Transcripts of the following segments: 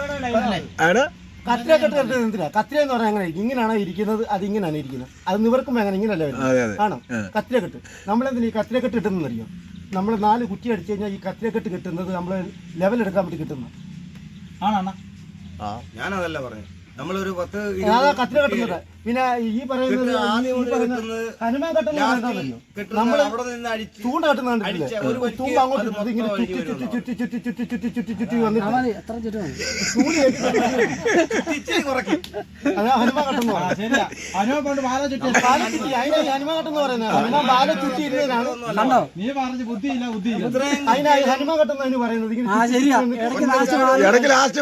ആണ്. കത്തിര കെട്ട് എന്തിനാ കത്തിര എന്ന് പറഞ്ഞാൽ അങ്ങനെ. ഇങ്ങനെയാണോ ഇരിക്കുന്നത്? അത് ഇങ്ങനെയാണ് ഇരിക്കുന്നത്. അത് നിവർക്കുമ്പോൾ അങ്ങനെ ഇങ്ങനെയല്ല അതെ, വരുന്നത്. ആണോ? കത്തിര കെട്ട് നമ്മളെന്തിനാ ഈ കത്തിര കെട്ട് കിട്ടുന്നത് അറിയോ? നമ്മൾ നാല് കുറ്റി അടിച്ചു കഴിഞ്ഞാൽ ഈ കത്തിര കെട്ട് കിട്ടുന്നത് നമ്മൾ ലെവൽ എടുക്കാൻ വേണ്ടി കിട്ടുന്നത്. ആണോ ഞാനതല്ല പറഞ്ഞു നമ്മളൊരു പത്ത് അതാ കത്തിര കെട്ടുന്നത്? പിന്നെ ഈ പറയുന്നത് പറയുന്ന കെട്ടുന്നത് ഹനുമാൻ കെട്ടുന്നത് എന്താണെന്നറിയോ അവിടെ നിന്ന് അടിച്ച് ചൂണ്ട കെട്ടുന്ന കണ്ടിട്ടില്ലേ ഒരു തൂമ്പ് അങ്ങോട്ട് ഇങ്ങനെ മൊത്തം ചുറ്റി ഒഴുകി ചുറ്റി ചുറ്റി ചുറ്റി ചുറ്റി ചുറ്റി ചുറ്റി ചുറ്റി വന്നിട്ട് എത്ര ചുറ്റും അതാ കെട്ടെന്ന് പറയുന്നത് കൊണ്ട് ബാല ചുറ്റി ബാല കെട്ടെന്ന് പറയുന്നത്. ബാല ചുറ്റി കണ്ടോ? നീ പറഞ്ഞു ബുദ്ധിയില്ല കെട്ടെന്ന് പറയുന്നത്. ഇടയ്ക്ക് ലാസ്റ്റ്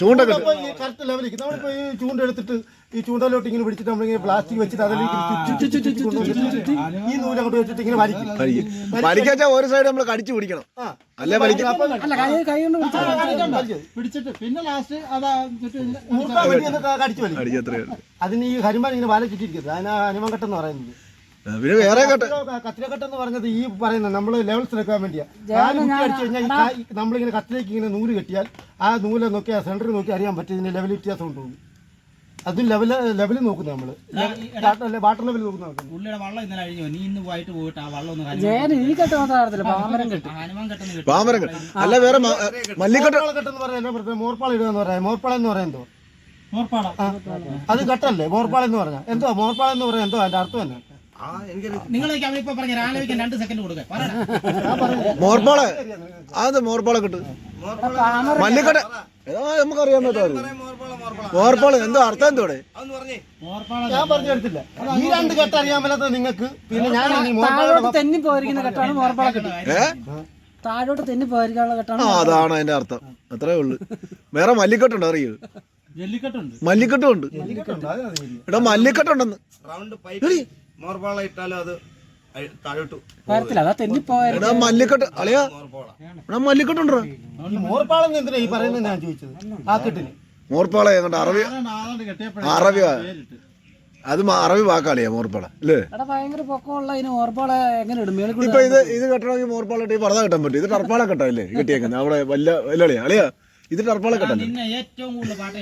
ചൂണ്ടക്കെട്ട് കറക്റ്റ് ലെവലിലേക്ക് നമ്മളിപ്പോ ഈ ചൂണ്ട എടുത്തിട്ട് ഈ ചൂണ്ടയിലോട്ട് ഇങ്ങനെ പിടിച്ചിട്ട് നമ്മളിങ്ങനെ പ്ലാസ്റ്റിക് വെച്ചിട്ട് അതിലേക്ക് ഈ നൂൽ അങ്ങോട്ട് വെച്ചിട്ട് ഇങ്ങനെ വലിക്കും. വലിക്കാച്ചാ ഒരു സൈഡ് നമ്മൾ കടിച്ചു പിടിക്കണം. അല്ലേ. പിടിച്ചിട്ട് പിന്നെ ലാസ്റ്റ് കടിച്ചു വലിക്കും. അതിന് ഈ ഹനുമാൻ ഇങ്ങനെ വാല ചുറ്റിരിക്കുന്നത് അതിനാ ഹനുമാൻ കെട്ടെന്ന് പറയുന്നത്. പിന്നെ വേറെ കെട്ട് കത്തിരക്കെട്ട് എന്ന് പറഞ്ഞത് ഈ പറയുന്നത് നമ്മൾ ലെവൽസ് എടുക്കാൻ വേണ്ടിയാ. കാൽ കുത്തി അടിച്ചു കഴിഞ്ഞാൽ നമ്മളിങ്ങനെ കത്തിലേക്ക് ഇങ്ങനെ നൂൽ കെട്ടിയാൽ ആ നൂൽ നോക്കി ആ സെന്ററിൽ നോക്കി അറിയാൻ പറ്റും ഇതിന്റെ ലെവൽ വ്യത്യാസം ഉണ്ടോ. അതും ലെവൽ ലെവൽ നോക്കുന്നത് നമ്മൾ. വാട്ടർ ലെവൽ നോക്കുന്നത് പുള്ളിയുടെ വള്ളം ഇന്നലെ അഴിഞ്ഞു നീ ഇന്ന് പോയിട്ട് പോയിട്ട് ആ വള്ളം ഒന്ന് കെട്ട് പാമരം അല്ല വേറെ മല്ലിക്കെട്ട് കെട്ടെന്ന് പറയാൻ മോർപ്പാള ഇടുക എന്ന് പറയാം. മോർപ്പാള എന്ന് ആ, അത് കെട്ടല്ലേ? മോർപ്പാള എന്ന് പറഞ്ഞാൽ എന്തോ? മോർപ്പാള എന്ന് പറയാൻ എന്തോ? അതിന്റെ അർത്ഥം തന്നെ അവരിപ്പോ പറഞ്ഞ ആലോചിക്കാൻ രണ്ട് സെക്കൻഡ് കൊടുക്കുക പറയണ മോർപ്പാൾ അത് മോർപ്പാളെ കിട്ടും മല്ലിക്കട മല്ലിക്കെട്ട് ഏതാ നമുക്കറിയാൻ പറ്റാതെ മോർപ്പാള എന്തോ അർത്ഥം എന്തോടെ ഞാൻ പറഞ്ഞു തരത്തില്ല ഈ രണ്ട് കെട്ട് അറിയാൻ മേലാത്ത നിങ്ങൾക്ക്. പിന്നെ ഞാൻ തെന്നി പോയിരിക്കുന്ന കെട്ടാണ് മോർപ്പാള കെട്ട് താഴോട്ട് തെന്നി പോയിരിക്കാനുള്ള കെട്ടാണ് അതാണ് അതിന്റെ അർത്ഥം. അത്രേ ഉള്ളു. വേറെ മല്ലിക്കെട്ടുണ്ട് അറിയോ? മല്ലിക്കെട്ടുണ്ട്? മല്ലിക്കെട്ടുണ്ട്. എടാ മല്ലിക്കെട്ടുണ്ടെന്ന്. റൗണ്ട് ഇട്ടാലും അത് താഴോട്ട് വരത്തില്ല അതാ തെന്നി എടാ മല്ലിക്കെട്ട് അളിയാ. മോർപ്പാള എടാ മല്ലിക്കെട്ടുണ്ടോ? ഈ മോർപ്പാളം എന്തിനാ ഈ പറയുന്നത് ഞാൻ ചോദിച്ചത്? ആ കെട്ടിന്. മോർപ്പാള ഏതാണ്ട് അറബി അറബി അത് അറബി വാക്കാളിയാ മോർപ്പാള അല്ലേ? എടാ ഭയങ്കര പൊക്കമുള്ള ഇതിന് മോർപ്പാള എങ്ങനെ ഇടും? മേളിൽ കൂടി ഇപ്പൊ ഇത് ഇത് കെട്ടണമെങ്കിൽ മോർപ്പാള ഇട്ട് ഈ പർദ്ദ കെട്ടാൻ പറ്റും. ഇത് ടർപ്പാള കെട്ടാ അല്ലേ? കെട്ടിയേക്കുന്നത്. അവിടെ വല്ല വല്ലളിയാ അളിയാ. ഇത് ടർപ്പാള കെട്ടാ ഏറ്റവും കൂടുതൽ പാട്ട്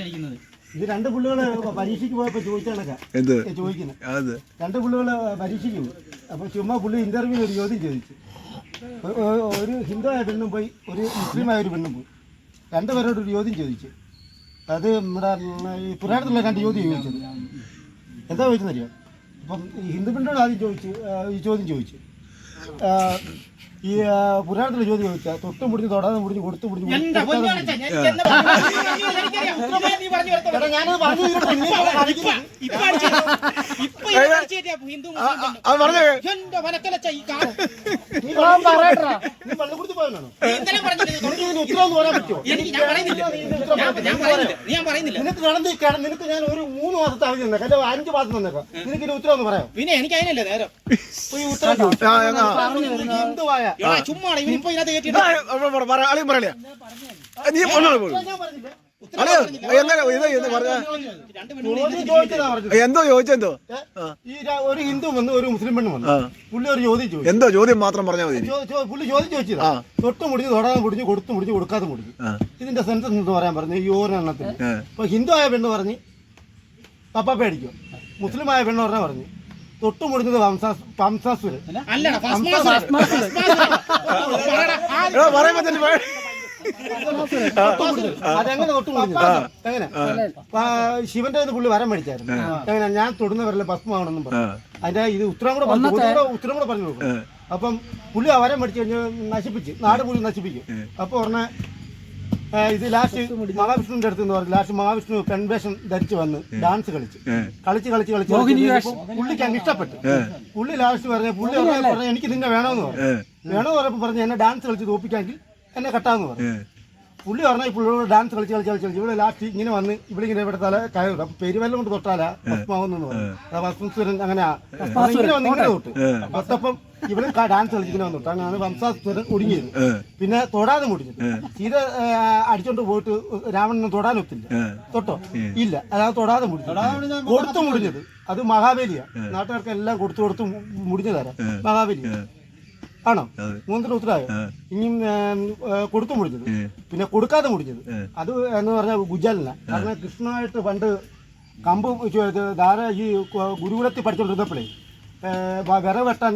ഇത് രണ്ട് പുള്ളികൾ പരീക്ഷയ്ക്ക് പോയപ്പോ ചോദിച്ചാണൊക്കെ എന്ത്? ചോദിക്കുന്നത്. അത്. രണ്ട് പുള്ളികൾ പരീക്ഷയ്ക്ക് പോയി. അപ്പൊ ചുമ്മാ പുള്ളി ഇന്റർവ്യൂ ഒരു ചോദ്യം ചോദിച്ചു. ഒരു ഹിന്ദു ഹിന്ദുവായ പെണ്ണും പോയി ഒരു മുസ്ലിമായ ഒരു പെണ്ണും പോയി. രണ്ടുപേരോട് ഒരു ചോദ്യം ചോദിച്ചു. അത് നമ്മുടെ ഈ പുരാണത്തിലുള്ള രണ്ട് ചോദ്യം ചോദിച്ചത്. എന്താ ചോദിച്ചെന്നറിയോ? അപ്പം ഹിന്ദു പെണ്ണോട് ആദ്യം ചോദിച്ചു ഈ ചോദ്യം ചോദിച്ചു. ഈ പുരാണത്തിൽ ജ്യോതി ചോദ്യം ചോദിച്ചാൽ തൊട്ടും പിടിച്ച് തൊടാതെ പിടിച്ച് കൊടുത്തു പിടിച്ച് നിനക്ക് നടന്ന് ഉത്തരം ഒന്ന് എനിക്ക് ഞാൻ പറയുന്നില്ല. ഞാൻ ഞാൻ പറയുന്നില്ല. നീ ഞാൻ പറയുന്നില്ല. നിനക്ക് കിടന്ന് ഈ നിനക്ക് ഞാൻ ഒരു മൂന്ന് മാസത്തെ അവധി തന്നേക്കാം. അല്ലെ അഞ്ച് മാസം തന്നേക്കാം. നിനക്ക് ഉത്തരം ഒന്ന് പറയാം. പിന്നെ എനിക്ക് അതിനല്ലേ നേരം. ഈ ഉത്തരം? ഹിന്ദുവായ ഇവനിപ്പോ ഇതിനകത്ത് പറയല നീ പോലും എന്തോ ചോദിച്ചെന്തോ ഒരു ഹിന്ദു വന്ന് ഒരു മുസ്ലിം പെണ്ണ് വന്നു. പുള്ളി ഒരു ചോദ്യം ചോദിച്ചു. എന്തോ ചോദ്യം മാത്രം പറഞ്ഞാൽ മതി പുള്ളി ചോദ്യം ചോദിച്ചു തൊട്ട് മുടിച്ച് തൊടാതെ മുടിച്ച് കൊടുത്തു മുടിച്ച് കൊടുക്കാതെ മുടിച്ചു ഇതിന്റെ സെൻസസ് എന്ന് പറയാൻ പറഞ്ഞു. ഈ ഓരോ. അപ്പൊ ഹിന്ദു ആയ പെണ്ണ് പറഞ്ഞ് പപ്പാപ്പ പേടിക്കും. മുസ്ലിം ആയ പെണ്ണ് പറഞ്ഞാൽ പറഞ്ഞു തൊട്ട് മുടിഞ്ഞത് വംസാസ് വംസാസുരൻ അല്ലടാ ഫസ്റ്റ് മാസം എടാ പറയുമ്പോ തന്നെ പേ- അതെങ്ങനെ തൊട്ട് മുടിഞ്ഞത് എങ്ങനെ? ശിവന്റെ പുള്ളി വരം മേടിച്ചായിരുന്നു. എങ്ങനെ? ഞാൻ തൊടുന്നവരല്ലേ ഭസ്മമാണെന്നും ആ, പറഞ്ഞു. അതിന്റെ ഇത് ഉത്തരം കൂടെ പറഞ്ഞു. ഉത്തരം കൂടെ പറഞ്ഞു കൊടുക്കും. അപ്പം പുള്ളി ആ വരം മേടിച്ചു കഴിഞ്ഞാൽ നശിപ്പിച്ച് നാട് പുള്ളി നശിപ്പിക്കും. അപ്പൊ ഉടനെ ഇത് ലാസ്റ്റ് മഹാവിഷ്ണുവിന്റെ അടുത്ത് എന്ന് പറഞ്ഞു. ലാസ്റ്റ് മഹാവിഷ്ണു പെൺവേഷം ധരിച്ചു വന്ന് ഡാൻസ് കളിച്ചു. കളിച്ച് കളിച്ച് കളിച്ച് പുള്ളിക്ക് അങ്ങ് ഇഷ്ടപ്പെട്ടു. പുള്ളി ലാസ്റ്റ് പറഞ്ഞു പുള്ളി പറഞ്ഞു എനിക്ക് നിന്നെ വേണമെന്ന് പറഞ്ഞു. വേണമെന്ന് പറഞ്ഞപ്പോ പറഞ്ഞു എന്നെ ഡാൻസ് കളിച്ച് തോപ്പിക്കാമെങ്കിൽ എന്നെ കട്ടാന്ന് പറഞ്ഞു. പുള്ളി പറഞ്ഞാൽ പുള്ളിയോട് ഡാൻസ് കളിച്ച് കളിച്ച് കളിച്ച് കളിച്ച്. ഇവിടെ ലാസ്റ്റ് ഇങ്ങനെ വന്ന് ഇവിടെ ഇങ്ങനെ ഇവിടെ തല കയറും. അപ്പൊ പെരുവെല്ലം കൊണ്ട് തൊട്ടാലാ ഭസ്മാവെന്ന് പറഞ്ഞു അത് ഭസ്മസുരൻ അങ്ങനെയാ. അപ്പൊ ഇങ്ങനെ വന്ന് ഇങ്ങനെ തൊട്ട്. തൊട്ടപ്പം ഇവിടെ ഡാൻസ് കളിച്ചിങ്ങനെ വന്നു. തൊട്ട് അങ്ങനെ വംസാസുരൻ ഒടുങ്ങിയത്. പിന്നെ തൊടാതെ മുടിഞ്ഞു സീത അടിച്ചോണ്ട് പോയിട്ട് രാവണനെ തൊടാനൊത്തില്ല തൊട്ടോ? ഇല്ല. അതായത് തൊടാതെ മുടിഞ്ഞു കൊടുത്തു മുടിഞ്ഞത്. അത് മഹാബലിയാ. നാട്ടുകാർക്ക് എല്ലാം കൊടുത്തു കൊടുത്ത് മുടിഞ്ഞതാരാ മഹാബലി ആണോ? അതെ. മൂന്നിന് ഉത്തരവായോ. ഇനിയും കൊടുത്തു മുടിഞ്ഞത്. പിന്നെ കൊടുക്കാതെ മുടിഞ്ഞത്. അത് എന്ന് പറഞ്ഞാൽ ഗുജാലിന. കാരണം കൃഷ്ണനായിട്ട് പണ്ട് കമ്പ് ധാര ഈ ഗുരുകുലത്തിൽ പഠിച്ചുകൊണ്ടിരുന്നപ്പോഴേ വിറ വെട്ടാൻ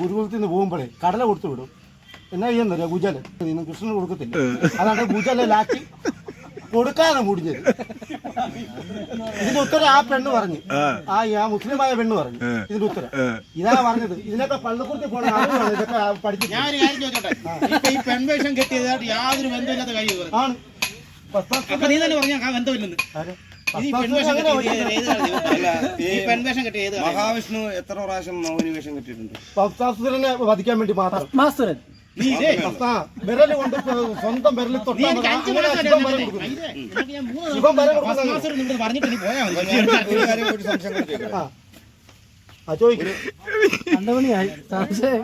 ഗുരുകുലത്തിൽ നിന്ന് പോകുമ്പോഴേ കടല കൊടുത്തു വിടും. എന്നാ ചെയ്യുന്നറിയാ ഗുജല? ഇന്ന് കൃഷ്ണന് കൊടുക്കത്തില്ല. അതാണ് ഗുജല ലാക്കി കൊടുക്കാതെ മുടിഞ്ഞത്. ഇതിന്റെ ഉത്തരം ആ പെണ്ണ് പറഞ്ഞു. ആ. ആ മുസ്ലിമായ പെണ്ണ് പറഞ്ഞു. ഇതിന്റെ ഉത്തരം. ഇതാ പറഞ്ഞത്. ഇതിനൊക്കെ പള്ളിക്കൂടത്തിൽ പോണ ഇതൊക്കെ പഠിച്ചു ഞാൻ ഒരു കാര്യം ചോദിച്ചോട്ടെ? ഇപ്പൊ ഈ പെൺവേഷം കെട്ടിയതായിട്ട് യാതൊരു ബന്ധമില്ലാത്ത കാര്യം. ആണ്. നീ തന്നെ പറഞ്ഞ ബന്ധമില്ലെന്ന്. മഹാവിഷ്ണു എത്ര പ്രാവശ്യം മോഹിനി വേഷം കിട്ടിയിട്ടുണ്ട് ഭക്താസുരനെ വധിക്കാൻ വേണ്ടി മാത്രം. ആ, വിരൽ കൊണ്ട് സ്വന്തം വിരലിൽ തൊട്ടാൽ ചോദിക്കും. രണ്ടു മണിയായി. സംശയം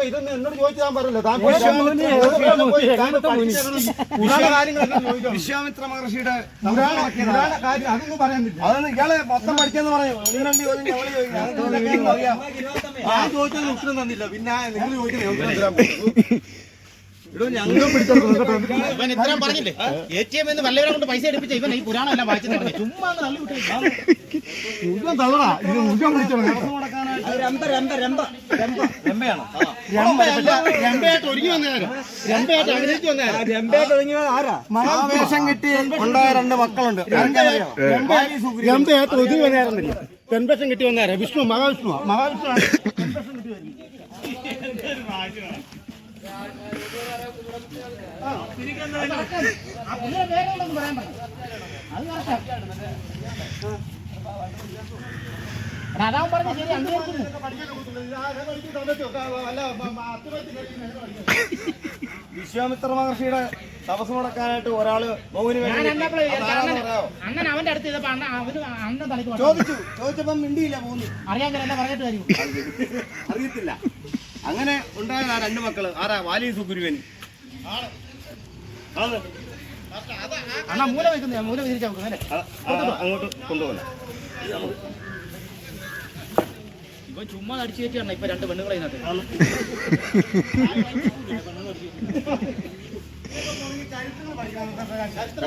ഇതൊന്നും എന്നോട് ചോദിച്ചാൽ പറയല്ലോ വിശ്വാമിത്ര മഹർഷിയുടെ അതൊന്നും ഇയാളെ മൊത്തം പഠിക്കാന്ന് പറയും. ഞാൻ ഉത്തരം തന്നില്ല. പിന്നെ നിങ്ങൾ ചോദിക്കുന്നത് ഇവൻ ഇത്രയും പറഞ്ഞില്ലേ? എ ടി എം എന്ന് വല്ലവരെ കൊണ്ട് പൈസ എടുപ്പിച്ച ഇവൻ ഈ പുരാണം എല്ലാം വായിച്ചു തുടങ്ങി ചുമ്മാ തള്ളടാ. ഇത് രമ്പയല്ല, രമ്പയായിട്ട് ഒരുങ്ങി വന്നേരം. രമ്പയായിട്ട് അഭിനയിച്ചു വന്നേരം. മഹാവേഷം കിട്ടി ഉണ്ടായ രണ്ട് മക്കളുണ്ട്. രമ്പയായിട്ട് ഒതുങ്ങി വന്നേരം പെൺപക്ഷം കിട്ടി വന്നേരം. വിഷ്ണു മഹാവിഷ്ണു മഹാവിഷ്ണു അത് പെൺപക്ഷം കിട്ടി പറഞ്ഞ ശരി അംഗീകരിക്കുന്നു വിശ്വാമിത്ര മഹർഷിയുടെ തപസ് മുടക്കാനായിട്ട് ഒരാൾ അങ്ങനെ പറയാമോ? അണ്ണൻ അവന്റെ അടുത്ത് ചെയ്തപ്പോ അണ്ണ അവന് അണ്ണൻ തലക്ക്. ചോദിച്ചു. ചോദിച്ചപ്പം മിണ്ടിയില്ല പോകുന്നു അറിയാൻ എല്ലാം പറഞ്ഞിട്ട് കാര്യം. അറിയത്തില്ല. അങ്ങനെ ആ രണ്ട് മക്കൾ. ആരാ? വാലി സുഗുരുവൻ. അണ്ണ മൂല വെക്കുന്ന മൂല വിരിച്ചാ വെക്കുന്നത് ആ, ആ, അങ്ങോട്ട് കൊണ്ടുപോകല ഇവൻ ചുമ്മാ അടിച്ചു കയറ്റിയാണ് ഇപ്പൊ രണ്ട് പെണ്ണുങ്ങളെ ഇതിനകത്ത്?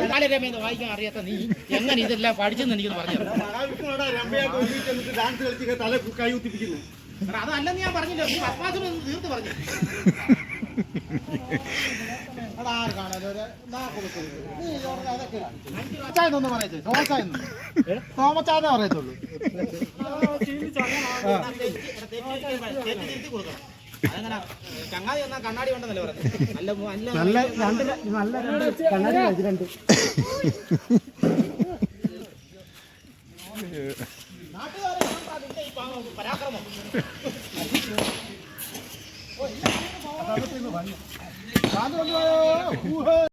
കാലരമേന്ന് വായിക്കാൻ അറിയാത്ത നീ എങ്ങനെ ഇതെല്ലാം പഠിച്ചെന്ന് എനിക്ക് പറഞ്ഞു ഡാൻസ് കളിച്ച് തല കൈ കുത്തിപ്പിക്കുന്നു അതല്ലെന്ന് ഞാൻ പറഞ്ഞില്ല നീ പത്മാസിന് തീർത്ത് പറഞ്ഞു. തോമച്ചായെന്നൊന്ന് പറയട്ടെ തോമച്ചായെന്ന് തോമച്ചാന്നേ പറയത്തുള്ളൂ ചങ്ങാതി എന്നാ കണ്ണാടി ഉണ്ടെന്നല്ലേ പറഞ്ഞത് നല്ല രണ്ട് നല്ല രണ്ട് കണ്ണാടി ഇത് നാട്ടുകാരെ പരാക്രമം nada, meu. Uhul.